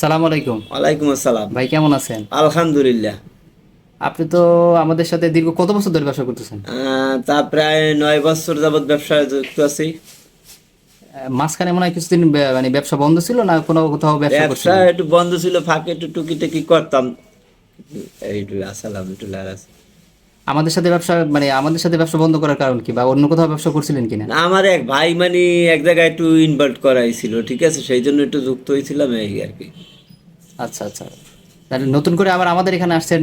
সালাম আলাইকুম। ওয়ালাইকুম আসসালাম। ভাই কেমন আছেন? আলহামদুলিল্লাহ। আপনি তো আমাদের সাথে দীর্ঘ কত বছর ধরে ব্যবসা করতেছেন? তা প্রায় নয় বছর যাবৎ ব্যবসায় যুক্ত আছি। মাঝখানে মনে হয় কিছুদিন বে- মানে ব্যবসা বন্ধ ছিল না কোনো কোথাও ব্যবসা ব্যবসা একটু বন্ধ ছিল ফাঁকে একটু টুকি টাকি করতাম এইটু আসসালাম একটু লারাস আমাদের সাথে ব্যবসা মানে আমাদের সাথে ব্যবসা বন্ধ করার কারণ কি? বা অন্য কোথাও ব্যবসা করছিলেন কিনা? আমার এক ভাই মানে এক জায়গায় একটু ইনভার্ট করাইছিল ঠিক আছে? সেই জন্য একটু যুক্ত হয়েছিলাম এই আর কি। আচ্ছা আচ্ছা। তাহলে নতুন করে আবার আমাদের এখানে আসছেন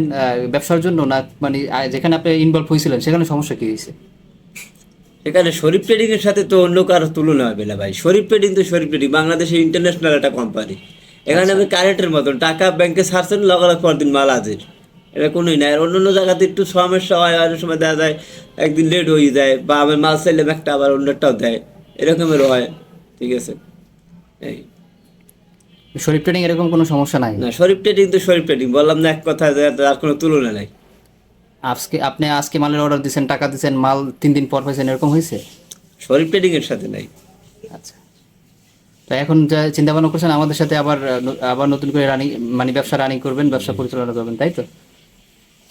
ব্যবসার জন্য না? মানে যেখানে আপনি ইনভলভ হয়েছিলেন সেখানে সমস্যা কি হয়েছে? এখানে শরীফ ট্রেডিং এর সাথে তো অন্য কারও তুলনা হবে না ভাই। শরীফ ট্রেডিং তো শরীফ ট্রেডিং বাংলাদেশের ইন্টারন্যাশনাল একটা কোম্পানি এখানে আমি কারেন্টের মতন টাকা ব্যাংকে ছাড়ছেন লগালগ পরদিন মাল হাজির। এটা কোনোই নাই। আর অন্য অন্য জায়গাতে একটু সমস্যা হয় অনেক সময় দেখা যায় একদিন লেট হয়ে যায় বা আমার মাল চাইলাম একটা আবার অন্যটাও দেয়। এরকমেরও হয় ঠিক আছে? এই। শরীফ ট্রেডিং এরকম কোনো সমস্যা নাই? না শরীফ ট্রেডিং তো শরীফ ট্রেডিং বললাম না এক কথা তার কোনো তুলনা নাই। আজকে আপনি আজকে মালের অর্ডার দিচ্ছেন টাকা দিচ্ছেন মাল তিন দিন পর পাইছেন এরকম হয়েছে? শরীফ ট্রেডিং এর সাথে নাই। আচ্ছা। তো এখন যা চিন্তা ভাবনা করছেন আমাদের সাথে আবার আবার নতুন করে রানিং মানে ব্যবসা রানিং করবেন ব্যবসা পরিচালনা করবেন তাই তো?